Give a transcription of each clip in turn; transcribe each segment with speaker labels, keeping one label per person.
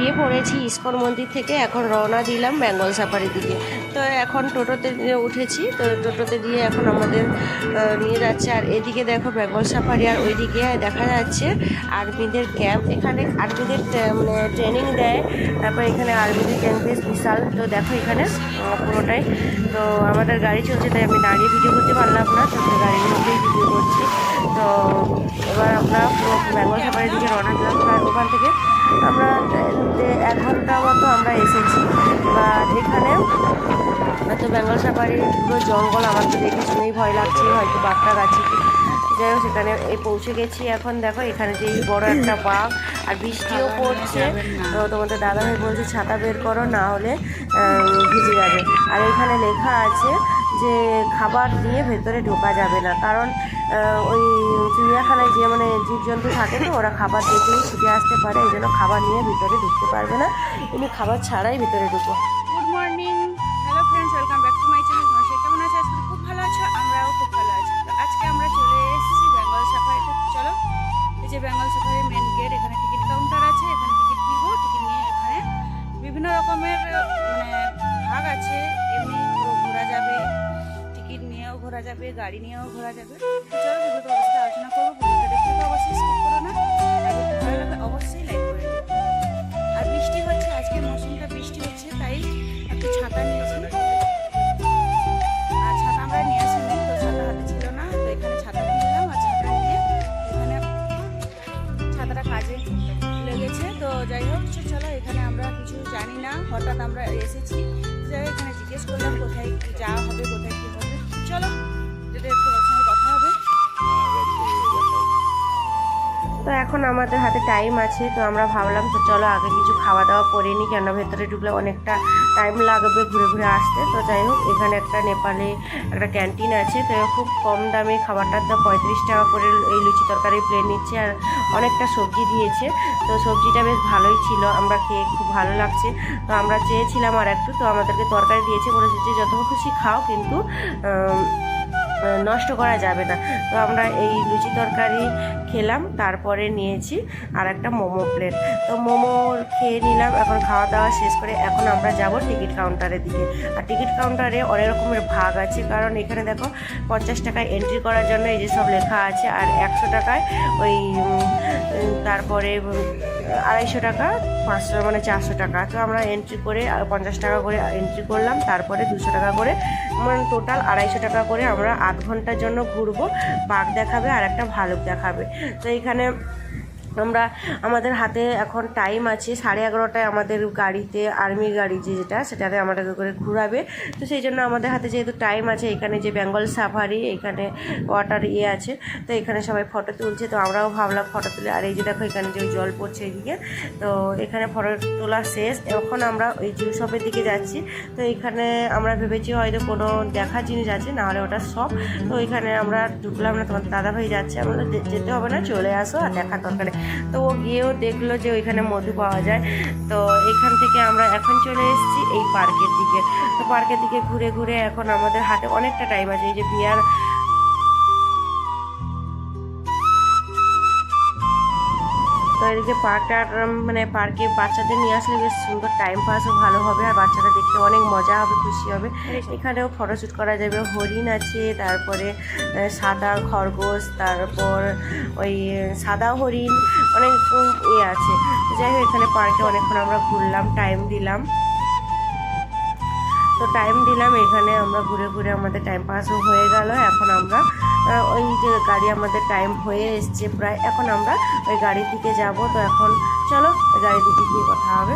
Speaker 1: বেরিয়ে পড়েছি ইস্কন মন্দির থেকে। এখন রওনা দিলাম বেঙ্গল সাফারির দিকে। তো এখন টোটোতে উঠেছি। তো টোটোতে দিয়ে এখন আমাদের নিয়ে যাচ্ছে। আর এদিকে দেখো বেঙ্গল সাফারি, আর ওইদিকে দেখা যাচ্ছে আর্মিদের ক্যাম্প। এখানে আর্মিদের মানে ট্রেনিং দেয়। তারপর এখানে আর্মিদের ক্যাম্প বেশ বিশাল। তো দেখো এখানে পুরোটাই। তো আমাদের গাড়ি চলছে, তাই আমি দাঁড়িয়ে ভিডিও করতে পারলাম না। তো গাড়ির মধ্যেই ভিডিও করছি। তো এবার আমরা পুরো বেঙ্গল সাফারির দিকে রওনা দিলাম। ওখান থেকে আমরা এক ঘণ্টা মতো আমরা এসেছি। বা এখানে হয়তো বেঙ্গল সাফারি, পুরো জঙ্গল আমার তো দেখে শুনেই ভয় লাগছে, হয়তো বাঘটা গাছে যাই হোক, সেখানে এই পৌঁছে গেছি এখন। দেখো, এখানে যে বড় একটা বাঘ, আর বৃষ্টিও পড়ছে। তো তোমাদের দাদাভাই বলছে, ছাতা বের করো, না হলে ভিজে যাবে। আর এখানে লেখা আছে যে, খাবার দিয়ে ভেতরে ঢোকা যাবে না। কারণ ওই চিড়িয়াখানায় যে মানে জীবজন্তু থাকে তো, ওরা খাবার দেখলেই ছুটে আসতে পারে, এই জন্য খাবার নিয়ে ভিতরে ঢুকতে পারবে না। তুমি খাবার ছাড়াই ভিতরে ঢুকো
Speaker 2: good morning hello friends welcome back to my channel তোমার কেমন আছে? আজকে খুব ভালো আছো? আমরাও খুব ভালো আছি। আজকে আমরা চলে এসেছি বেঙ্গল সাফারিতে চলো, এই যে বেঙ্গল সাফারির মেন গেট এখানে টিকিট কাউন্টার আছে। এখানে টিকিট নিব টিকিট নিয়ে এখানে বিভিন্ন রকমের মানে ভাগ আছে। ঘোরা যাবে, গাড়ি নিয়েও ঘোরা যাবে। অবশ্যই অবশ্যই আর বৃষ্টি হচ্ছে, আজকে বৃষ্টি তাই একটু ছাতা আর ছাতা আমরা নিয়ে ছিল না এখানে আর নিয়ে এখানে ছাতাটা লেগেছে। তো যাই হোক এখানে আমরা কিছু জানি না, হঠাৎ আমরা এসেছি। যাই এখানে জিজ্ঞেস করলাম কোথায় যাওয়া হবে
Speaker 1: এখন আমাদের হাতে টাইম আছে, তো আমরা ভাবলাম তো চলো আগে কিছু খাওয়া দাওয়া করে নিই কেন ভেতরে ঢুকলে অনেকটা টাইম লাগবে ঘুরে ঘুরে আসতে। তো যাই হোক, এখানে একটা নেপালে একটা ক্যান্টিন আছে, তো খুব কম দামে খাবারটার দাম পঁয়ত্রিশ টাকা করে এই লুচি তরকারি প্লেট নিচ্ছে আর অনেকটা সবজি দিয়েছে। তো সবজিটা বেশ ভালোই ছিল, আমরা খেয়ে খুব ভালো লাগছে। তো আমরা চেয়েছিলাম আর একটু তো আমাদেরকে তরকারি দিয়েছে, বলেছে যে যত খুশি খাও, কিন্তু নষ্ট করা যাবে না। তো আমরা এই লুচি তরকারি খেলাম, তারপরে নিয়েছি আর একটা মোমো প্লেট। তো মোমো খেয়ে নিলাম, এখন খাওয়া দাওয়া শেষ করে এখন আমরা যাব টিকিট কাউন্টারের দিকে। আর টিকিট কাউন্টারে অনেক রকমের ভাগ আছে, কারণ এখানে দেখো পঞ্চাশ টাকায় এন্ট্রি করার জন্য এই যে সব লেখা আছে, আর একশো টাকায় ওই তারপরে আড়াইশো টাকা, পাঁচশো মানে চারশো টাকা। তো আমরা এন্ট্রি করে পঞ্চাশ টাকা করে এন্ট্রি করলাম, তারপরে দুশো টাকা করে মানে টোটাল আড়াইশো টাকা করে আমরা আধ ঘণ্টার জন্য ঘুরবো, বাঘ দেখাবে আর একটা ভালুক দেখাবে। তো এখানে আমরা, আমাদের হাতে এখন টাইম আছে, সাড়ে এগারোটায় আমাদের গাড়িতে আর্মি গাড়ি যে যেটা, সেটাতে আমাদেরকে করে ঘুরাবে। তো সেই জন্য আমাদের হাতে যেহেতু টাইম আছে, এখানে যে বেঙ্গল সাফারি এখানে ওয়াটার ইয়ে আছে, তো এখানে সবাই ফটো তুলছে। তো আমরাও ভাবলাম ফটো তুলে, আর এই যে দেখো এখানে যে জল পড়ছে এদিকে, তো এখানে ফটো তোলা শেষ। এখন আমরা ওই জিও শপের দিকে যাচ্ছি। তো এখানে আমরা ভেবেছি হয়তো কোনো দেখার জিনিস আছে নাহলে ওটা সব। তো এখানে আমরা ঢুকলাম না তোমার দাদাভাই যাচ্ছে। আমাদের যেতে হবে না, চলে আসো আর দেখার দরকারে তো ও গিয়েও দেখল যে ওইখানে মধু পাওয়া যায়। তো এখান থেকে আমরা এখন চলে এসেছি এই পার্কের দিকে। তো পার্কের দিকে ঘুরে ঘুরে এখন আমাদের হাতে অনেকটা টাইম আছে। এই যে বিয়ার তো এদিকে পার্কটার মানে পার্কে বাচ্চাদের নিয়ে আসলে বেশ সুন্দর টাইম পাসও ভালো হবে আর বাচ্চারা দেখতে অনেক মজা হবে খুশি হবে। এখানেও ফটোশ্যুট করা যাবে হরিণ আছে তারপরে সাদা খরগোশ তারপর ওই সাদা হরিণ অনেক ইয়ে আছে। যাই হোক এখানে পার্কে অনেকক্ষণ আমরা ঘুরলাম টাইম দিলাম। তো টাইম দিলাম এখানে আমরা ঘুরে ঘুরে আমাদের টাইম পাসও হয়ে গেল। এখন আমরা ওই যে গাড়ি আমাদের টাইম হয়ে এসছে। প্রায় এখন আমরা ওই গাড়ির দিকে যাব। তো এখন চলো গাড়ির দিকে গিয়ে কথা হবে।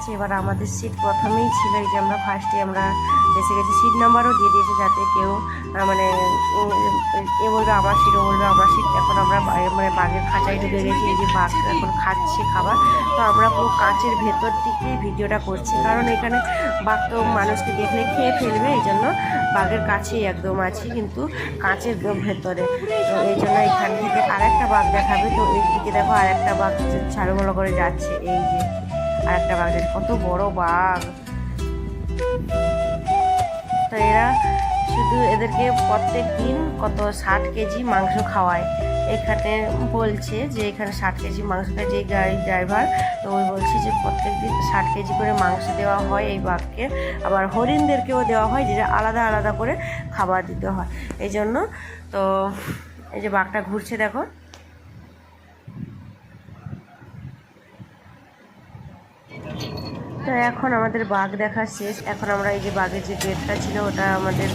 Speaker 1: গেছে এবার আমাদের সিট প্রথমেই ছিল এই যে আমরা ফার্স্টে আমরা এসে গেছি। সিট নাম্বারও দিয়ে দিয়েছে যাতে কেউ মানে এ বলবে আমার সিট ও বলবে আমার সিট এখন আমরা মানে বাঘের খাঁচায় ঢুকে গেছি, এই যে বাঘ এখন খাচ্ছে খাবার। তো আমরা পুরো কাঁচের ভেতর থেকেই ভিডিওটা করছি, কারণ এখানে বাঘ তো মানুষকে দেখলে খেয়ে ফেলবে, এই জন্য বাঘের কাছেই একদম আছি, কিন্তু কাঁচের ভেতরে। তো এই জন্য এখান থেকে আরেকটা বাঘ দেখাবে। তো এই দিকে দেখো আরেকটা বাঘ ছাড়ুমলো করে যাচ্ছে, এই যে। আরেকটা বাঘ যাচ্ছে। কত বড় বাঘ। তো এরা শুধু এদেরকে প্রত্যেক দিন কত ষাট কেজি মাংস খাওয়ায়। এখানে বলছে যে এখানে ষাট কেজি মাংস খায় যে গাড়ি ড্রাইভার। তো ওই বলছে যে প্রত্যেক দিন ষাট কেজি করে মাংস দেওয়া হয় এই বাঘকে। আবার হরিণদেরকেও দেওয়া হয় যেটা আলাদা আলাদা করে খাবার দিতে হয়। এই জন্য তো এই যে বাঘটা ঘুরছে দেখো। তো এখন আমাদের বাঘ দেখা শেষ। এখন আমরা এই যে বাঘের যে গেটটা ছিল, ওটা আমাদের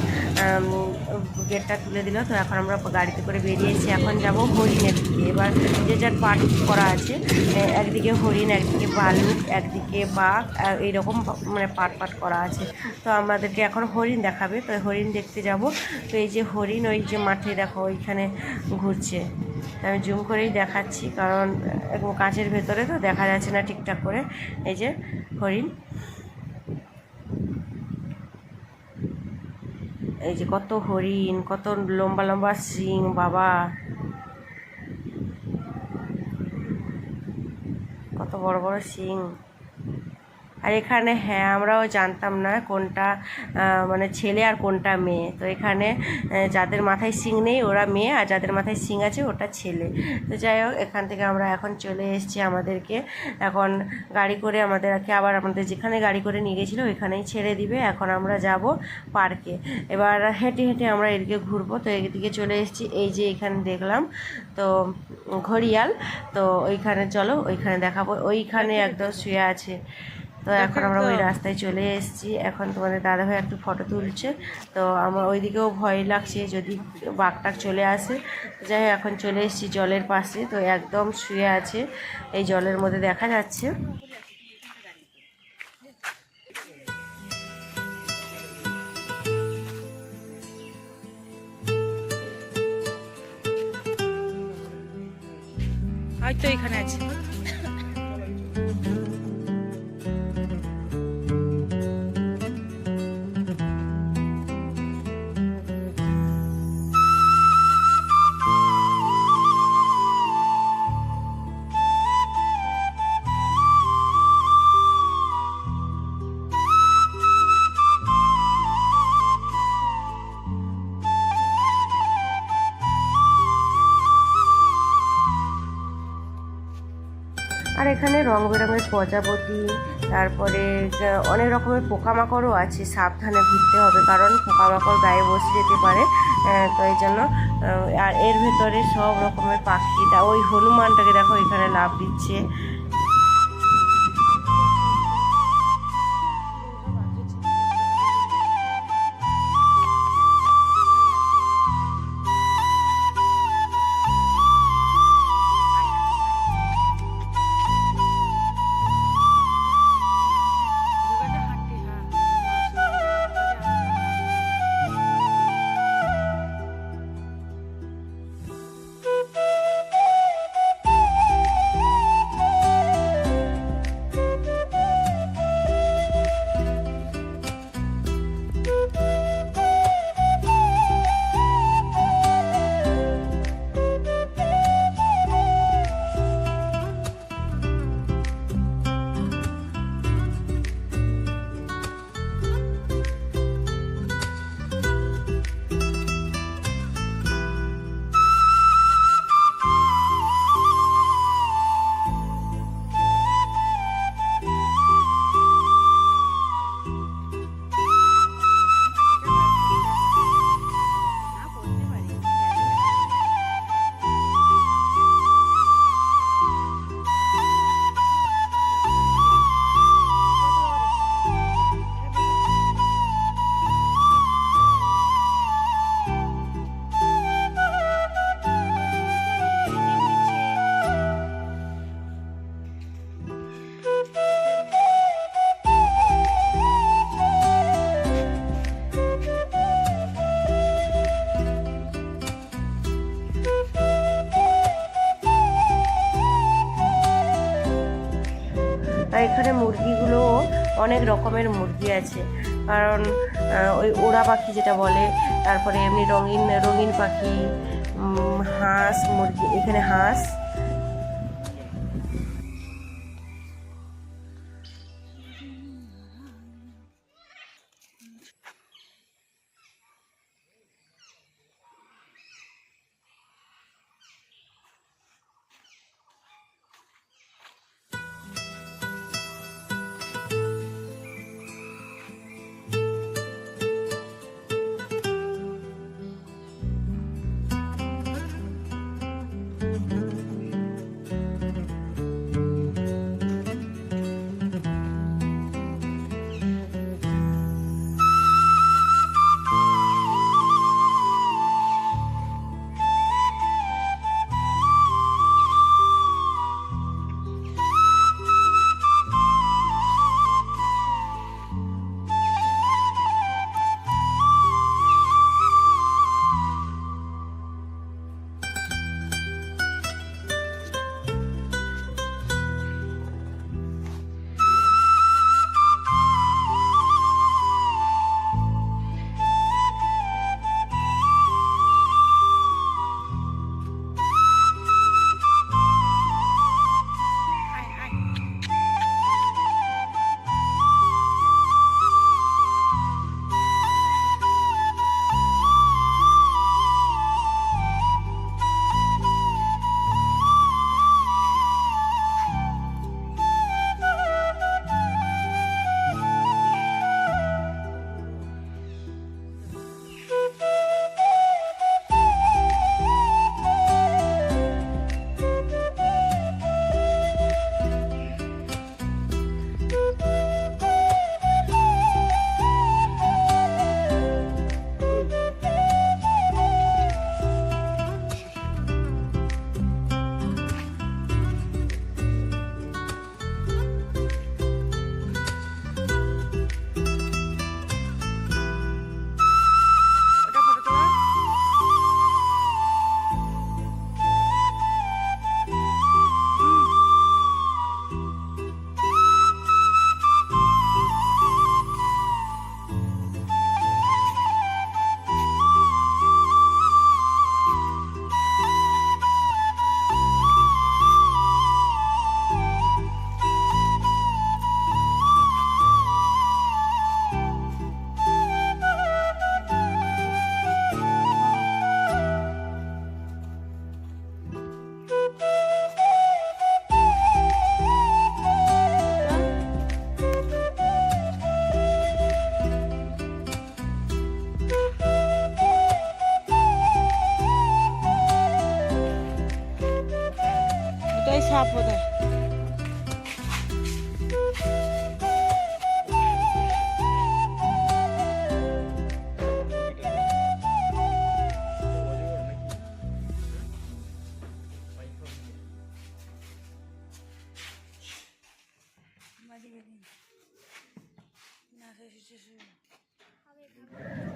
Speaker 1: গেটটা তুলে দিল। তো এখন আমরা গাড়িতে করে বেরিয়েছি এখন যাব হরিণের দিকে। এবার যে যার পাট করা আছে একদিকে হরিণ, একদিকে বালুক একদিকে বাঘ এইরকম মানে পাট পাট করা আছে। তো আমাদেরকে এখন হরিণ দেখাবে। তো হরিণ দেখতে যাব। তো এই যে হরিণ, ওই যে মাঠে দেখো, ওইখানে ঘুরছে। আমি জুম করেই দেখাচ্ছি, কারণ একদম কাঁচের ভেতরে তো দেখা যাচ্ছে না ঠিকঠাক করে। এই যে, হরিণ। এই যে কত হরিণ, কত লম্বা লম্বা শিং, বাবা। কত বড় বড় শিং। আর এখানে হ্যাঁ আমরাও জানতাম না কোনটা মানে ছেলে আর কোনটা মেয়ে। তো এখানে যাদের মাথায় শিং নেই ওরা মেয়ে আর যাদের মাথায় শিং আছে ওটা ছেলে। তো যাই হোক এখান থেকে আমরা এখন চলে এসেছি আমাদেরকে। এখন গাড়ি করে আমাদেরকে আবার আমাদের যেখানে গাড়ি করে নিয়ে গেছিল ওইখানেই ছেড়ে দিবে। এখন আমরা যাব পার্কে। এবার হেঁটে হেঁটে আমরা এদিকে ঘুরবো। তো এদিকে চলে এসেছি। এই যে এখানে দেখলাম তো ঘড়িয়াল। তো ওইখানে চলো ওইখানে দেখাবো। ওইখানে একদম শুয়ে আছে। তো এখন আমরা ওই রাস্তায় চলে এসেছি। এখন তোমাদের দাদা দাদাভাই একটু ফটো তুলছে। তো আমার ওইদিকেও ভয় লাগছে যদি বাঘটা চলে আসে। যাই হোক এখন চলে এসেছি জলের পাশে। তো একদম শুয়ে আছে। এই জলের মধ্যে দেখা যাচ্ছে।
Speaker 2: হয়তো এখানে আছে
Speaker 1: এখানে রং বেরঙের প্রজাপতি, তারপরে অনেক রকমের পোকামাকড়ও আছে। সাবধানে ঘুরতে হবে, কারণ পোকামাকড় গায়ে বসে যেতে পারে। তো এই জন্য আর এর ভেতরে সব রকমের পাখিটা ওই হনুমানটাকে দেখো, এখানে লাভ দিচ্ছে। রকমের মুরগি আছে। কারণ ওই ওড়া পাখি যেটা বলে, তারপরে এমনি রঙিন রঙিন পাখি হাঁস, মুরগি, এখানে হাঁস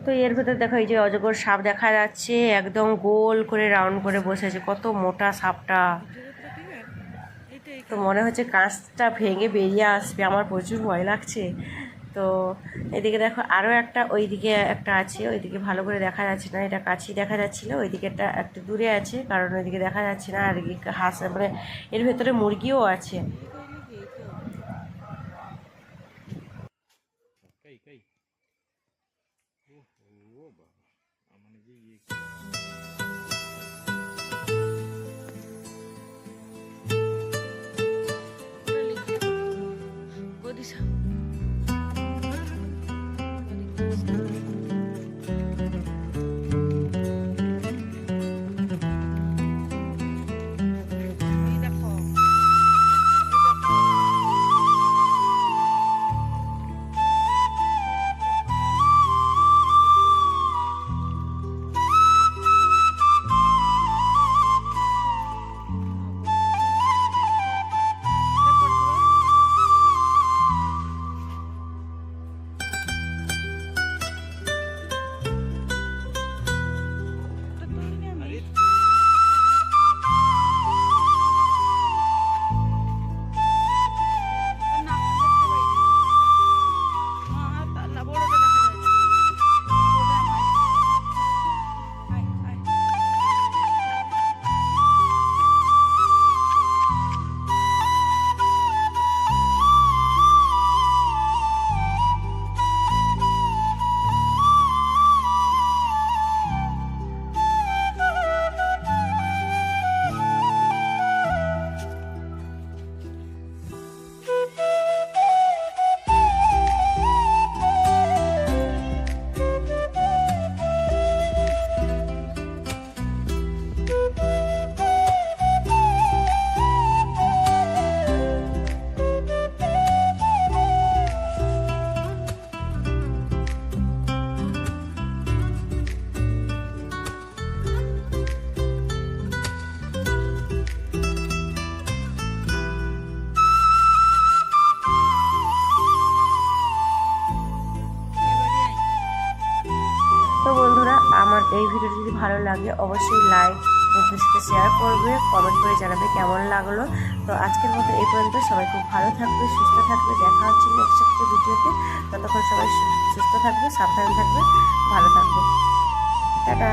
Speaker 1: তো এর ভেতর দেখো এই যে অজগর সাপ দেখা যাচ্ছে, একদম গোল করে রাউন্ড করে বসেছে কত মোটা সাপটা। তো মনে হচ্ছে কাঁচটা ভেঙে বেরিয়ে আসবে, আমার প্রচুর ভয় লাগছে। তো এদিকে দেখো আরও একটা, ওইদিকে একটা আছে, ওইদিকে ভালো করে দেখা যাচ্ছে না, এটা কাছেই দেখা যাচ্ছিল, ওইদিকে একটা, একটু দূরে আছে, কারণ ওইদিকে দেখা যাচ্ছে না, আর হাঁস মানে এর ভেতরে মুরগিও আছে।
Speaker 3: kay. Oh, oh, baba. Aman aja
Speaker 1: ye. জানাবে কেমন লাগল। তো আজকের মতো এই পর্যন্ত। সবাই খুব ভালো থাকবে, সুস্থ থাকবে। দেখা হচ্ছে নেক্সট ভিডিওতে। ততক্ষণ সবাই সুস্থ থাকবে, সাবধানে থাকবে, ভালো থাকবে। টাটা।